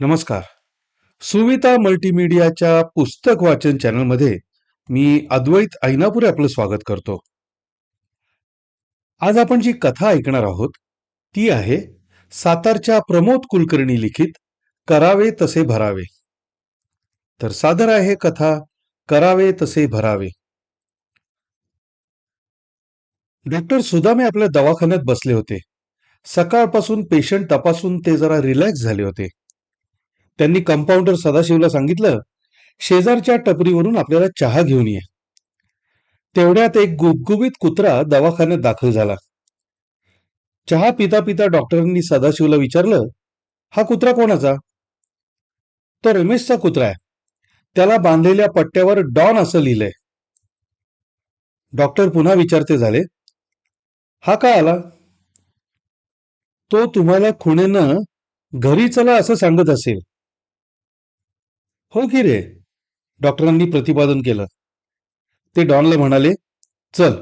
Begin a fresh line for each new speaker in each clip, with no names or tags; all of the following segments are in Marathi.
नमस्कार. सुविता मल्टीमीडियाच्या पुस्तक वाचन चॅनलमध्ये मी अद्वैत ऐनापुरे आपलं स्वागत करतो. आज आपण जी कथा ऐकणार आहोत ती आहे सातारच्या प्रमोद कुलकर्णी लिखित करावे तसे भरावे. तर सादर आहे कथा करावे तसे भरावे. डॉक्टर सुदामे आपल्या दवाखान्यात बसले होते. सकाळपासून पेशंट तपासून ते जरा रिलॅक्स झाले होते. त्यांनी कंपाऊंडर सदाशिवला सांगितलं शेजारच्या टपरीवरून आपल्याला चहा घेऊन ये. तेवढ्यात एक गुबगुबीत कुत्रा दवाखान्यात दाखल झाला. चहा पिता पिता डॉक्टरांनी सदाशिवला विचारलं हा कुत्रा कोणाचा? तो रमेशचा कुत्रा आहे. त्याला बांधलेल्या पट्ट्यावर डॉन असं लिहिलंय. डॉक्टर पुन्हा विचारते झाले हा काय आला? तो तुम्हाला खुणेनं घरी चला असं सांगत असेल. हो की रे? डॉक्टरांनी प्रतिपादन केलं. ते डॉनला म्हणाले चल.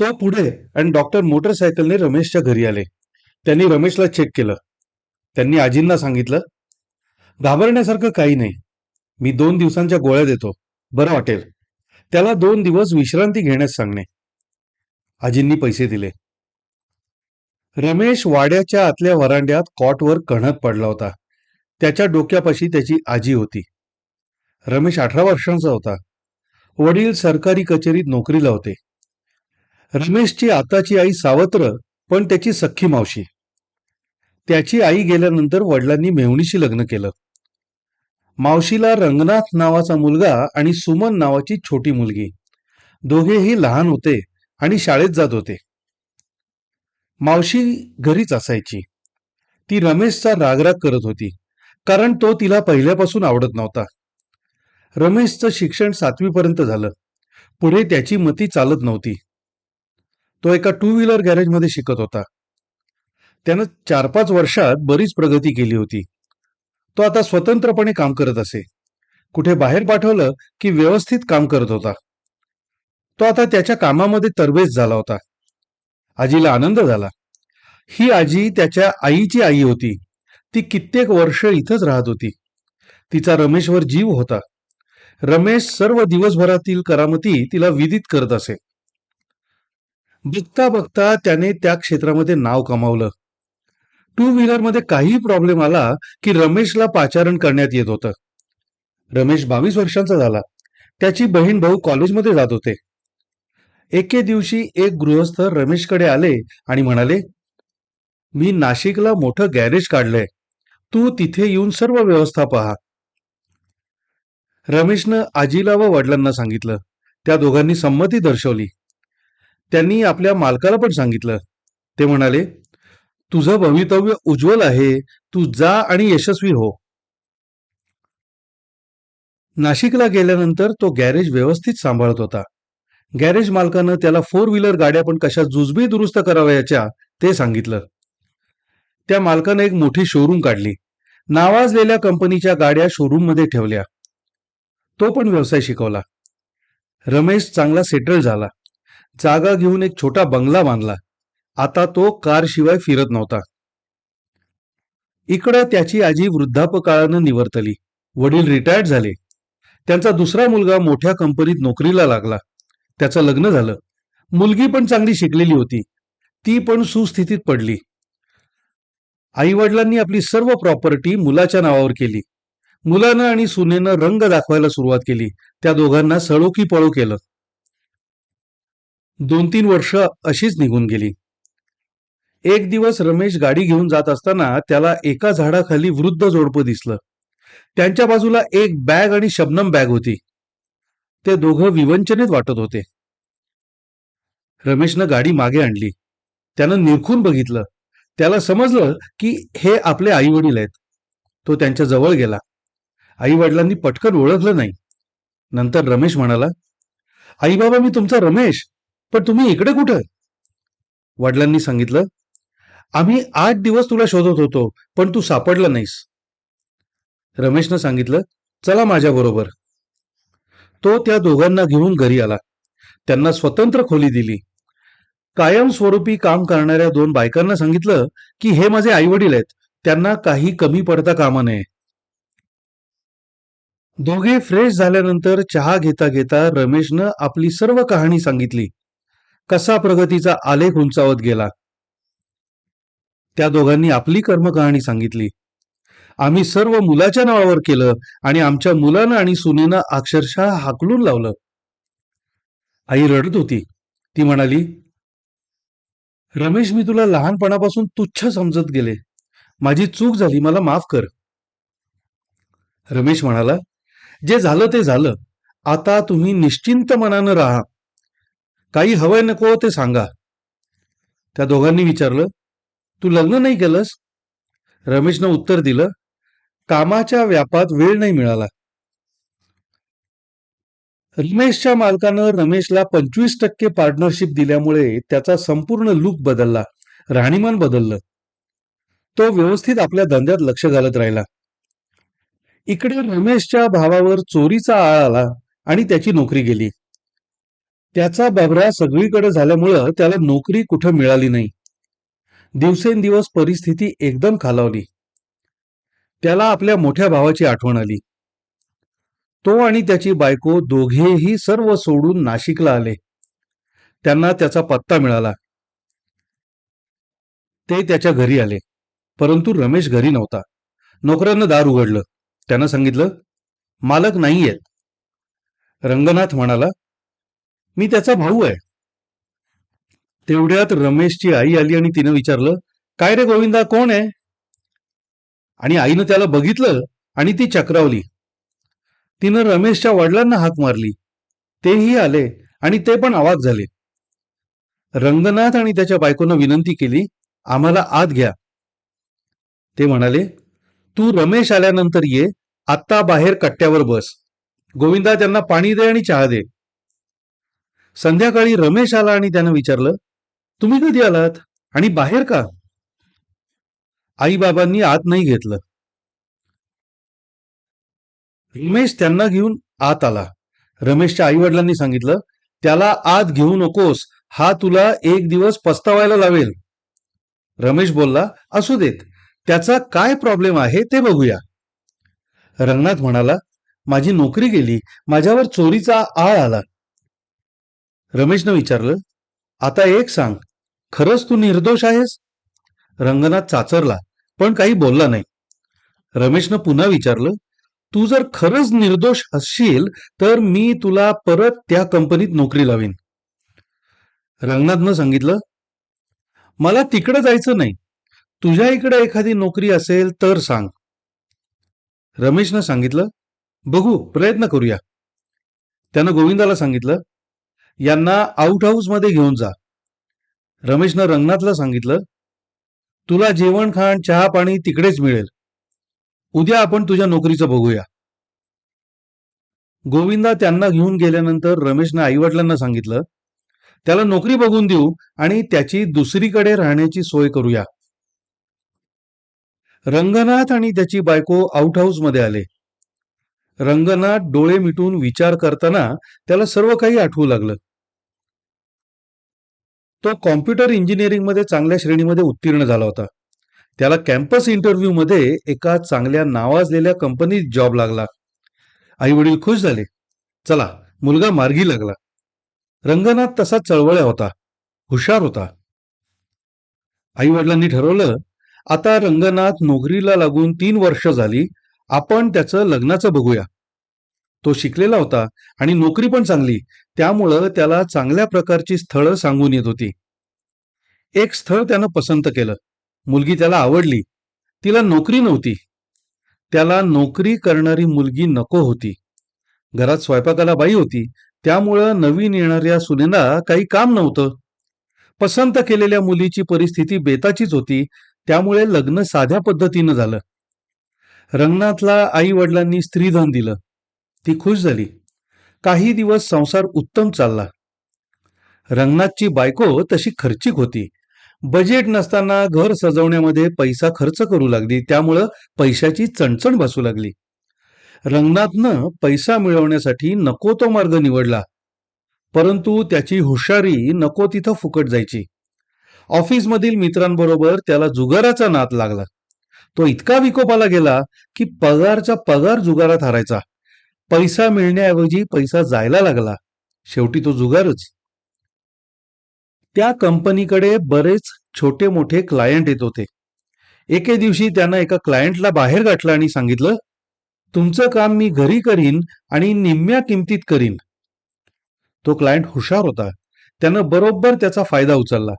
तो पुढे आणि डॉक्टर मोटरसायकलने रमेशच्या घरी आले. त्यांनी रमेशला चेक केलं. त्यांनी आजींना सांगितलं घाबरण्यासारखं काही नाही. मी दोन दिवसांच्या गोळ्या देतो. बरं वाटेल. त्याला दोन दिवस विश्रांती घेण्यास सांगणे. आजींनी पैसे दिले. रमेश वाड्याच्या आतल्या वरांड्यात कॉटवर कणत पडला होता. त्याच्या डोक्यापाशी त्याची आजी होती. रमेश अठरा वर्षांचा होता. वडील सरकारी कचेरीत नोकरीला होते. रमेशची आताची आई सावत्र पण त्याची सख्खी मावशी. त्याची आई गेल्यानंतर वडिलांनी मेहुणीशी लग्न केलं. मावशीला रंगनाथ नावाचा मुलगा आणि सुमन नावाची छोटी मुलगी. दोघेही लहान होते आणि शाळेत जात होते. मावशी घरीच असायची. ती रमेशचा रागराग करत होती. कारण तो तिला पहिल्यापासून आवडत नव्हता. रमेशचं शिक्षण सातवीपर्यंत झालं. पुढे त्याची मती चालत नव्हती. तो एका टू व्हीलर गॅरेजमध्ये शिकत होता. त्यानं चार पाच वर्षात बरीच प्रगती केली होती. तो आता स्वतंत्रपणे काम करत असे. कुठे बाहेर पाठवलं की व्यवस्थित काम करत होता. तो आता त्याच्या कामामध्ये तरबेज झाला होता. आजीला आनंद झाला. ही आजी त्याच्या आईची आई होती. ती कित्येक वर्ष इथंच राहत होती. तिचा रमेशवर जीव होता. रमेश सर्व दिवसभरातील करामती तिला विदित करत असे. बघता बघता त्याने त्या क्षेत्रामध्ये नाव कमावलं. टू व्हीलरमध्ये काही प्रॉब्लेम आला की रमेशला पाचारण करण्यात येत होतं. रमेश बावीस वर्षांचा झाला. त्याची बहीण भाऊ कॉलेजमध्ये जात होते. एके दिवशी एक गृहस्थ रमेशकडे आले आणि म्हणाले मी नाशिकला मोठं गॅरेज काढलंय. तू तिथे येऊन सर्व व्यवस्था पहा. रमेशनं आजीला व वडिलांना सांगितलं. त्या दोघांनी संमती दर्शवली. त्यांनी आपल्या मालकाला पण सांगितलं. ते म्हणाले तुझं भवितव्य उज्ज्वल आहे. तू जा आणि यशस्वी हो. नाशिकला गेल्यानंतर तो गॅरेज व्यवस्थित सांभाळत होता. गॅरेज मालकानं त्याला फोर व्हीलर गाड्या पण कशा जुजबी दुरुस्त करावयाच्या ते सांगितलं. त्या मालकानं एक मोठी शोरूम काढली. नावाजलेल्या कंपनीच्या गाड्या शोरूममध्ये ठेवल्या. तो पण व्यवसाय शिकवला. रमेश चांगला सेटल झाला. जागा घेऊन एक छोटा बंगला बांधला. आता तो कार शिवाय फिरत नव्हता. इकडं त्याची आजी वृद्धापकाळानं निवर्तली. वडील रिटायर्ड झाले. त्यांचा दुसरा मुलगा मोठ्या कंपनीत नोकरीला लागला. त्याचं लग्न झालं. मुलगी पण चांगली शिकलेली होती. ती पण सुस्थितीत पडली. आई वडिलांनी आपली सर्व प्रॉपर्टी मुलाच्या नावावर केली. मुलानं आणि सुनेनं रंग दाखवायला सुरुवात केली. त्या दोघांना सळो की पळो केलं. दोन तीन वर्ष अशीच निघून गेली. एक दिवस रमेश गाडी घेऊन जात असताना त्याला एका झाडाखाली वृद्ध जोडपं दिसलं. त्यांच्या बाजूला एक बॅग आणि शबनम बॅग होती. ते दोघं विवंचनेत वाटत होते. रमेशनं गाडी मागे आणली. त्यानं निरखून बघितलं. त्याला समजलं की हे आपले आई वडील आहेत. तो त्यांच्या जवळ गेला. आई वडिलांनी पटकन ओळखलं नाही. नंतर रमेश म्हणाला आई बाबा मी तुमचा रमेश पण तुम्ही इकडे कुठं? वडिलांनी सांगितलं आम्ही आठ दिवस तुला शोधत होतो पण तू सापडला नाहीस. रमेशनं सांगितलं चला माझ्या बरोबर. तो त्या दोघांना घेऊन घरी आला. त्यांना स्वतंत्र खोली दिली. कायमस्वरूपी काम करणाऱ्या दोन बायकांना सांगितलं की हे माझे आई वडील आहेत. त्यांना काही कमी पडता कामा नये. दोघे फ्रेश झाल्यानंतर चहा घेता घेता रमेशनं आपली सर्व कहाणी सांगितली. कसा प्रगतीचा आलेख उंचावत गेला. त्या दोघांनी आपली कर्मकहाणी सांगितली. आम्ही सर्व मुलाच्या नावावर केलं आणि आमच्या मुलानं आणि सुनेनं अक्षरशः हाकलून लावलं. आई रडत होती. ती म्हणाली रमेश मी तुला लहानपणापासून तुच्छ समजत गेले. माझी चूक झाली मला माफ कर. रमेश म्हणाला जे झालं ते झालं. आता तुम्ही निश्चिंत मनानं राहा. काही हवंय नको ते सांगा. त्या दोघांनी विचारलं तू लग्न नाही केलंस? रमेशनं उत्तर दिलं कामाच्या व्यापात वेळ नाही मिळाला. रमेशच्या मालकानं रमेशला पंचवीस टक्के पार्टनरशिप दिल्यामुळे त्याचा संपूर्ण लुक बदलला राहणीमान बदललं. तो व्यवस्थित आपल्या धंद्यात लक्ष घालत राहिला. इकडे रमेशच्या भावावर चोरीचा आळ आला आणि त्याची नोकरी गेली. त्याचा बबरा सगळीकडे झाल्यामुळं त्याला नोकरी कुठं मिळाली नाही. दिवसेंदिवस परिस्थिती एकदम खालावली. त्याला आपल्या मोठ्या भावाची आठवण आली. तो आणि त्याची बायको दोघेही सर्व सोडून नाशिकला आले. त्यांना त्याचा पत्ता मिळाला. ते त्याच्या घरी आले. परंतु रमेश घरी नव्हता. नोकरानं दार उघडलं. त्यानं सांगितलं मालक नाही आहेत रंगनाथ म्हणाला मी त्याचा भाऊ आहे. तेवढ्यात रमेशची आई आली आणि तिनं विचारलं काय रे गोविंदा कोण आहे? आणि आईनं त्याला बघितलं आणि ती चक्रावली. तिनं रमेशच्या वडिलांना हाक मारली. तेही आले आणि ते पण आवाक झाले. रंगनाथ आणि त्याच्या बायकोनं विनंती केली आम्हाला आत घ्या. ते म्हणाले तू रमेश आल्यानंतर ये आत्ता बाहेर कट्ट्यावर बस. गोविंदा त्यांना पाणी दे आणि चहा दे. संध्याकाळी रमेश आला आणि त्यानं विचारलं तुम्ही कधी आलात? आणि बाहेर का? आई बाबांनी आत नाही घेतलं. रमेश त्यांना घेऊन आत आला. रमेशच्या आई वडिलांनी सांगितलं त्याला आत घेऊ नकोस हा तुला एक दिवस पस्तावायला लावेल. रमेश बोलला असू देत त्याचा काय प्रॉब्लेम आहे ते बघूया. रंगनाथ म्हणाला माझी नोकरी गेली माझ्यावर चोरीचा आळ आला. रमेशनं विचारलं आता एक सांग खरंच तू निर्दोष आहेस? रंगनाथ चाचरला पण काही बोलला नाही. रमेशनं पुन्हा विचारलं तू जर खरंच निर्दोष असशील तर मी तुला परत त्या कंपनीत नोकरी लावीन. रंगनाथनं सांगितलं मला तिकडे जायचं नाही. तुझ्या इकडे एखादी नोकरी असेल तर सांग. रमेशनं सांगितलं बघू प्रयत्न करूया. त्यानं गोविंदाला सांगितलं यांना आउट हाऊसमध्ये घेऊन जा. रमेशनं रंगनाथला सांगितलं तुला जेवण खाण चहा पाणी तिकडेच मिळेल. उद्या आपण तुझ्या नोकरीचं बघूया. गोविंदा त्यांना घेऊन गेल्यानंतर रमेशनं आईवडिलांना सांगितलं त्याला नोकरी बघून देऊ आणि त्याची दुसरीकडे राहण्याची सोय करूया. रंगनाथ आणि त्याची बायको आउट हाऊसमध्ये आले. रंगनाथ डोळे मिटून विचार करताना त्याला सर्व काही आठवू लागलं. तो कॉम्प्युटर इंजिनिअरिंगमध्ये चांगल्या श्रेणीमध्ये उत्तीर्ण झाला होता. त्याला कॅम्पस इंटरव्ह्यूमध्ये एका चांगल्या नावाजलेल्या कंपनीत जॉब लागला. आई वडील खुश झाले. चला मुलगा मार्गी लागला. रंगनाथ तसा चळवळ्या होता. हुशार होता. आई वडिलांनी ठरवलं आता रंगनाथ नोकरीला लागून तीन वर्ष झाली आपण त्याचं लग्नाचं बघूया. तो शिकलेला होता आणि नोकरी पण चांगली त्यामुळं त्याला चांगल्या प्रकारची स्थळं सांगून येत होती. एक स्थळ त्यानं पसंत केलं. मुलगी त्याला आवडली. तिला नोकरी नव्हती. त्याला नोकरी करणारी मुलगी नको होती. घरात स्वयंपाकाला बाई होती. त्यामुळं नवीन येणाऱ्या सुनेला काही काम नव्हतं. पसंत केलेल्या मुलीची परिस्थिती बेताचीच होती. त्यामुळे लग्न साध्या पद्धतीनं झालं. रंगनाथला आई वडिलांनी स्त्रीधन दिलं. ती खुश झाली. काही दिवस संसार उत्तम चालला. रंगनाथची बायको तशी खर्चिक होती. बजेट नसताना घर सजवण्यामध्ये पैसा खर्च करू लागली त्यामुळं पैशाची चणचण बसू लागली. रंगनाथनं पैसा मिळवण्यासाठी नको तो मार्ग निवडला परंतु त्याची हुशारी नको तिथं फुकट जायची. ऑफिसमधील मित्रांबरोबर त्याला जुगाराचा नाद लागला. तो इतका विकोपाला गेला की पगारचा पगार जुगारात हारायचा. पैसा मिळण्याऐवजी पैसा जायला लागला. शेवटी तो जुगारच. त्या कंपनीकडे बरेच छोटे मोठे क्लायंट येत होते. एके दिवशी त्यानं एका क्लायंटला बाहेर गाठलं आणि सांगितलं तुमचं काम मी घरी करीन आणि निम्म्या किमतीत करीन. तो क्लायंट हुशार होता. त्यानं बरोबर त्याचा फायदा उचलला.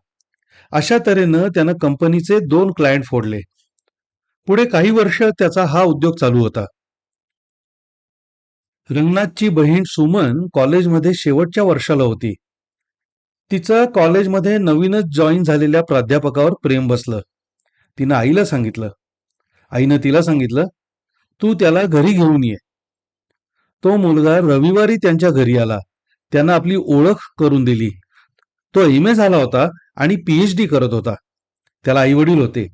अशा तऱ्हेनं त्यानं कंपनीचे दोन क्लायंट फोडले. पुढे काही वर्ष त्याचा हा उद्योग चालू होता. रंगनाथची बहीण सुमन कॉलेजमध्ये शेवटच्या वर्षाला होती. तिचं कॉलेजमध्ये नवीनच जॉईन झालेल्या प्राध्यापकावर प्रेम बसलं. तिनं आईला सांगितलं. आईनं तिला सांगितलं तू त्याला घरी घेऊन ये. तो मुलगा रविवारी त्यांच्या घरी आला. त्यांना आपली ओळख करून दिली. तो एम ए झाला होता आणि पीएच डी करत होता. त्याला आई वडील होते.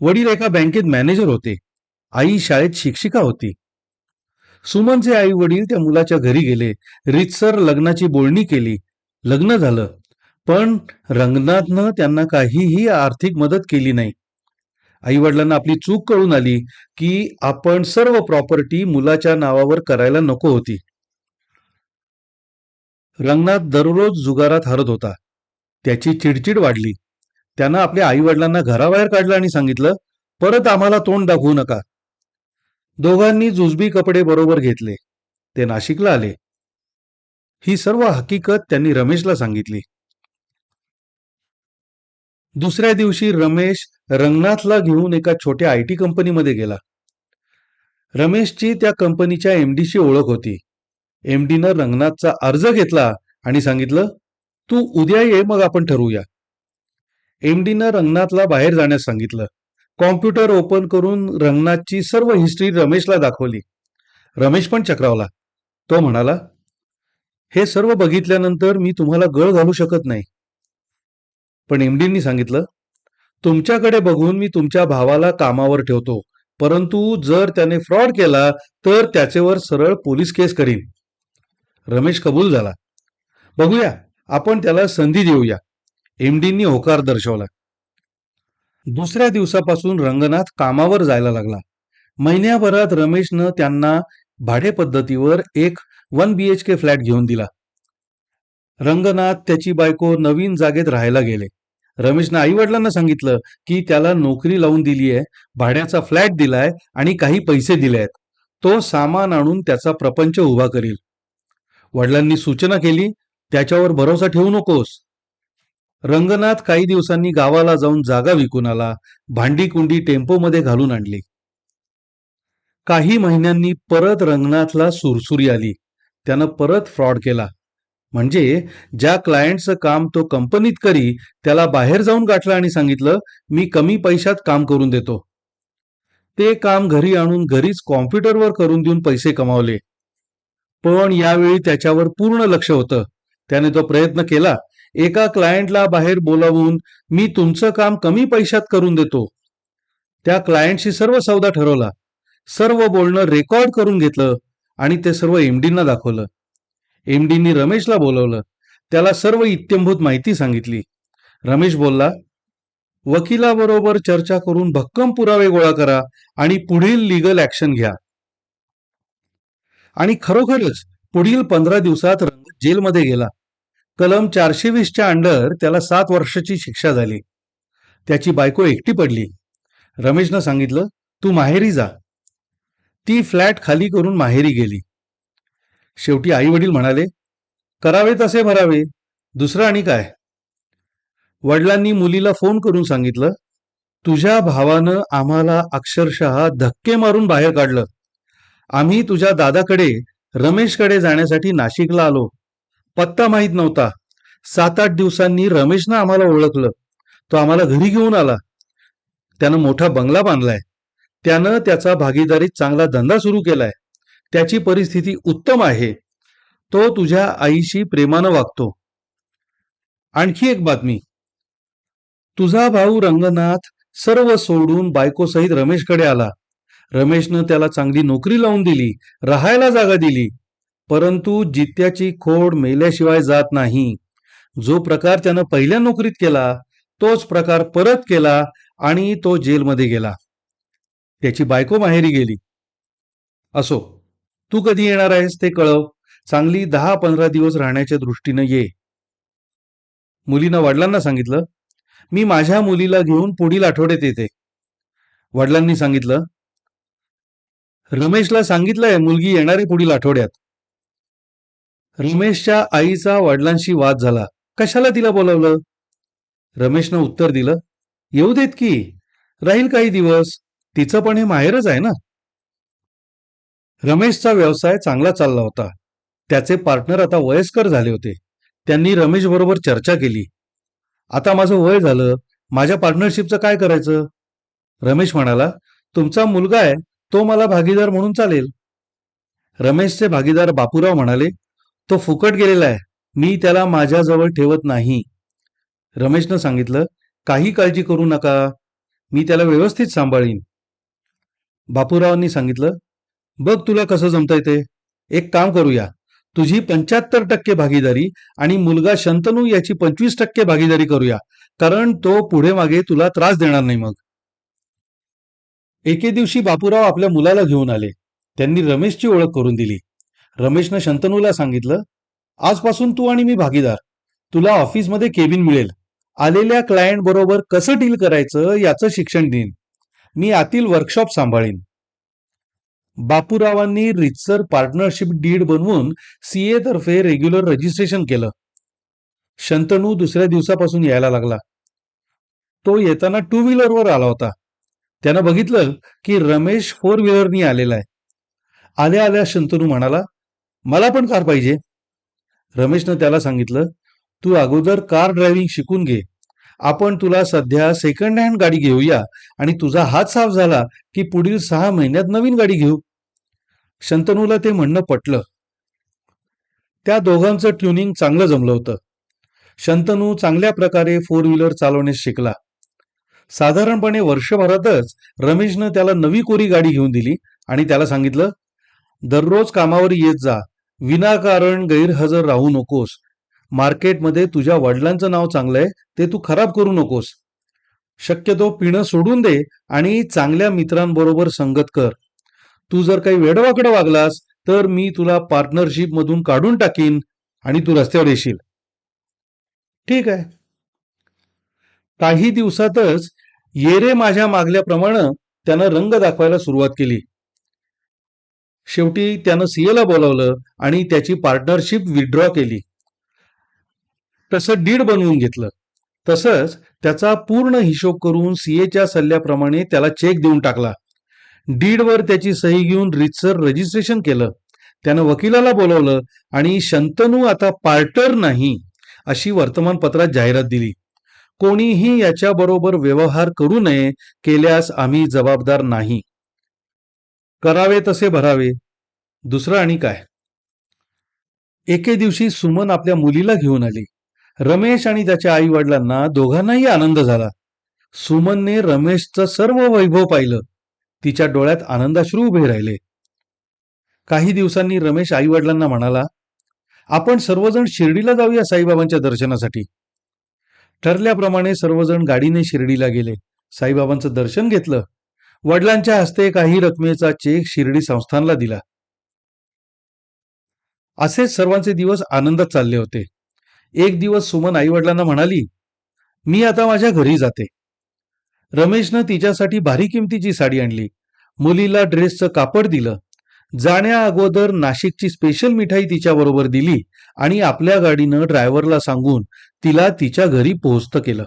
वडील एका बँकेत मॅनेजर होते. आई शाळेत शिक्षिका होती. सुमनचे आई वडील त्या मुलाच्या घरी गेले. रितसर लग्नाची बोलणी केली. लग्न झालं. पण रंगनाथनं त्यांना काहीही आर्थिक मदत केली नाही. आई वडिलांना आपली चूक कळून आली की आपण सर्व प्रॉपर्टी मुलाच्या नावावर करायला नको होती. रंगनाथ दररोज जुगारात हरत होता. त्याची चिडचिड वाढली. त्यानं आपल्या आई वडिलांना घराबाहेर काढलं आणि सांगितलं परत आम्हाला तोंड दाखवू नका. दोघांनी जुजबी कपडे बरोबर घेतले. ते नाशिकला आले. ही सर्व हकीकत त्यांनी रमेशला सांगितली. दुसऱ्या दिवशी रमेश रंगनाथला घेऊन एका छोट्या आय टी कंपनीमध्ये गेला. रमेशची त्या कंपनीच्या एमडीशी ओळख होती. एमडीनं रंगनाथचा अर्ज घेतला आणि सांगितलं तू उद्या ये मग आपण ठरवूया. एमडीनं रंगनाथला बाहेर जाण्यास सांगितलं. कॉम्प्युटर ओपन करून रंगनाथची सर्व हिस्ट्री रमेशला दाखवली. रमेश पण चक्रावला. तो म्हणाला हे सर्व बघितल्यानंतर मी तुम्हाला गळ घालू शकत नाही. पण एमडींनी सांगितलं तुमच्याकडे बघून मी तुमच्या भावाला कामावर ठेवतो परंतु जर त्याने फ्रॉड केला तर त्याचेवर सरळ पोलीस केस करीन. रमेश कबूल झाला. बघूया आपण त्याला संधी देऊया एमडींनी होकार दर्शवला. दुसऱ्या दिवसापासून रंगनाथ कामावर जायला लागला. महिन्याभरात रमेशनं त्यांना भाडे पद्धतीवर एक one B H K flat घेऊन दिला. रंगनाथ त्याची बायको नवीन जागेत राहायला गेले. रमेशनं आई वडिलांना सांगितलं की त्याला नोकरी लावून दिली आहे भाड्याचा फ्लॅट दिलाय आणि काही पैसे दिले आहेत. तो सामान आणून त्याचा प्रपंच उभा करील. वडिलांनी सूचना केली त्याच्यावर भरोसा ठेवू नकोस. रंगनाथ काही दिवसांनी गावाला जाऊन जागा विकून आला भांडी कुंडी टेम्पोमध्ये घालून आणली. काही महिन्यांनी परत रंगनाथला सुरसुरी आली. त्यानं परत फ्रॉड केला. म्हणजे ज्या क्लायंटचं काम तो कंपनीत करी त्याला बाहेर जाऊन गाठलं आणि सांगितलं मी कमी पैशात काम करून देतो. ते काम घरी आणून घरीच कॉम्प्युटरवर करून देऊन पैसे कमावले. पण यावेळी त्याच्यावर पूर्ण लक्ष होतं. त्याने तो प्रयत्न केला एका क्लायंटला बाहेर बोलावून मी तुमचं काम कमी पैशात करून देतो. त्या क्लायंटशी सर्व सौदा ठरवला. सर्व बोलणं रेकॉर्ड करून घेतलं. आणि ते सर्व एमडींना दाखवलं. एमडींनी रमेशला बोलवलं. त्याला सर्व इत्यंभूत माहिती सांगितली. रमेश बोलला वकिलाबरोबर चर्चा करून भक्कम पुरावे गोळा करा आणि पुढील लिगल ऍक्शन घ्या. आणि खरोखरच पुढील पंधरा दिवसात रंगत जेलमध्ये गेला. कलम चारशे वीसच्या अंडर त्याला सात वर्षाची शिक्षा झाली. त्याची बायको एकटी पडली. रमेशनं सांगितलं तू माहेरी जा. ती फ्लॅट खाली करून माहेरी गेली. शेवटी आई वडील म्हणाले करावे तसे भरावे दुसरं आणि काय? वडिलांनी मुलीला फोन करून सांगितलं तुझ्या भावानं आम्हाला अक्षरशः धक्के मारून बाहेर काढलं. आम्ही तुझ्या दादाकडे रमेशकडे जाण्यासाठी नाशिकला आलो. पत्ता माहीत नव्हता. सात आठ दिवसांनी रमेशनं आम्हाला ओळखलं. तो आम्हाला घरी घेऊन आला. त्यानं मोठा बंगला बांधलाय. त्यानं त्याचा भागीदारीत चांगला धंदा सुरू केलाय. त्याची परिस्थिती उत्तम आहे. तो तुझ्या आईशी प्रेमानं वागतो. आणखी एक बातमी. तुझा भाऊ रंगनाथ सर्व सोडून बायकोसहित रमेशकडे आला. रमेशनं त्याला चांगली नोकरी लावून दिली राहायला जागा दिली. परंतु जित्याची खोड मेल्याशिवाय जात नाही. जो प्रकार त्यानं पहिल्या नोकरीत केला तोच प्रकार परत केला आणि तो जेलमध्ये गेला. त्याची बायको माहेरी गेली. असो तू कधी येणार आहेस ते कळव. चांगली दहा पंधरा दिवस राहण्याच्या दृष्टीनं ये. मुलीनं वडिलांना सांगितलं मी माझ्या मुलीला घेऊन पुढील आठवड्यात येते. वडिलांनी सांगितलं रमेशला सांगितलंय मुलगी येणारी पुढील आठवड्यात. रमेशच्या आईचा वडिलांशी वाद झाला. कशाला तिला बोलावलं? रमेशनं उत्तर दिलं येऊ देत की राहील काही दिवस. तिचं पण हे माहेरच आहे ना? रमेशचा व्यवसाय चांगला चालला होता. त्याचे पार्टनर आता वयस्कर झाले होते. त्यांनी रमेश बरोबर चर्चा केली. आता माझं वय झालं. माझ्या पार्टनरशिपचं काय करायचं? रमेश म्हणाला तुमचा मुलगा आहे. तो मला भागीदार म्हणून चालेल. रमेशचे भागीदार बापूराव म्हणाले तो फुकट गेलेला आहे. मी त्याला माझ्याजवळ ठेवत नाही. रमेशनं सांगितलं काही काळजी करू नका. मी त्याला व्यवस्थित सांभाळीन. बापूरावांनी सांगितलं बघ तुला कसं जमता येते एक काम करूया. तुझी पंच्याहत्तर टक्के भागीदारी आणि मुलगा शंतनू याची पंचवीस टक्के भागीदारी करूया कारण तो पुढे मागे तुला त्रास देणार नाही मग. एके दिवशी बापूराव आपल्या मुलाला घेऊन आले. त्यांनी रमेशची ओळख करून दिली. रमेशनं शंतनूला सांगितलं आजपासून तू आणि मी भागीदार. तुला ऑफिसमध्ये केबिन मिळेल. आलेल्या क्लायंट बरोबर कसं डील करायचं याचं शिक्षण देईन. मी आतील वर्कशॉप सांभाळीन. बापूरावांनी रितसर पार्टनरशिप डीड बनवून सीए तर्फे रेग्युलर रजिस्ट्रेशन केलं. शंतनू दुसऱ्या दिवसापासून यायला लागला. तो येताना टू व्हीलरवर आला होता. त्यानं बघितलं की रमेश फोर व्हीलरनी आलेला आहे. आल्या आल्या शंतनू म्हणाला मला पण कार पाहिजे. रमेशनं त्याला सांगितलं तू अगोदर कार ड्रायव्हिंग शिकून घे. आपण तुला सध्या सेकंड हँड गाडी घेऊया आणि तुझा हात साफ झाला की पुढील सहा महिन्यात नवीन गाडी घेऊ? शंतनूला ते म्हणणं पटलं. त्या दोघांचं ट्युनिंग चांगलं जमलं होतं. शंतनू चांगल्या प्रकारे फोर व्हीलर चालवण्यास शिकला. साधारणपणे वर्षभरातच रमेशनं त्याला नवी कोरी गाडी घेऊन दिली आणि त्याला सांगितलं दररोज कामावर येत जा. विनाकारण गैरहजर राहू नकोस. मार्केटमध्ये तुझ्या वडिलांचं नाव चांगलं आहे ते तू खराब करू नकोस. शक्यतो पिणं सोडून दे आणि चांगल्या मित्रांबरोबर संगत कर. तू जर काही वेडवाकडं वागलास तर मी तुला पार्टनरशिप मधून काढून टाकीन आणि तू रस्त्यावर येशील. ठीक आहे. काही दिवसातच येरे माझ्या मागल्याप्रमाणे त्यानं रंग दाखवायला सुरुवात केली. शेवटी त्यानं सीएला बोलावलं आणि त्याची पार्टनरशिप विड्रॉ केली. तसं डीड बनवून घेतलं. तसंच त्याचा पूर्ण हिशोब करून सीएच्या सल्ल्याप्रमाणे त्याला चेक देऊन टाकला. डीडवर त्याची सही घेऊन रितसर रजिस्ट्रेशन केलं. त्यानं वकिलाला बोलवलं आणि शंतनू आता पार्टर नाही अशी वर्तमानपत्रात जाहिरात दिली. कोणीही याच्याबरोबर व्यवहार करू नये केल्यास आम्ही जबाबदार नाही. करावे तसे भरावे. दुसरं आणि काय? एके दिवशी सुमन आपल्या मुलीला घेऊन आली. रमेश आणि त्याच्या आई वडिलांना दोघांनाही आनंद झाला. सुमनने रमेशचं सर्व वैभव पाहिलं. तिच्या डोळ्यात आनंदाश्रू उभे राहिले. काही दिवसांनी रमेश आई वडिलांना म्हणाला आपण सर्वजण शिर्डीला जाऊया साईबाबांच्या दर्शनासाठी. ठरल्याप्रमाणे सर्वजण गाडीने शिर्डीला गेले. साईबाबांचं दर्शन घेतलं. वडिलांच्या हस्ते काही रकमेचा चेक शिर्डी संस्थानला दिला. असेच सर्वांचे दिवस आनंदात चालले होते. एक दिवस सुमन आई वडिलांना म्हणाली मी आता माझ्या घरी जाते. रमेशनं तिच्यासाठी भारी किमतीची साडी आणली. मुलीला ड्रेसचं कापड दिलं. जाण्या अगोदर नाशिकची स्पेशल मिठाई तिच्याबरोबर दिली आणि आपल्या गाडीनं ड्रायव्हरला सांगून तिला तिच्या घरी पोहोचतं केलं.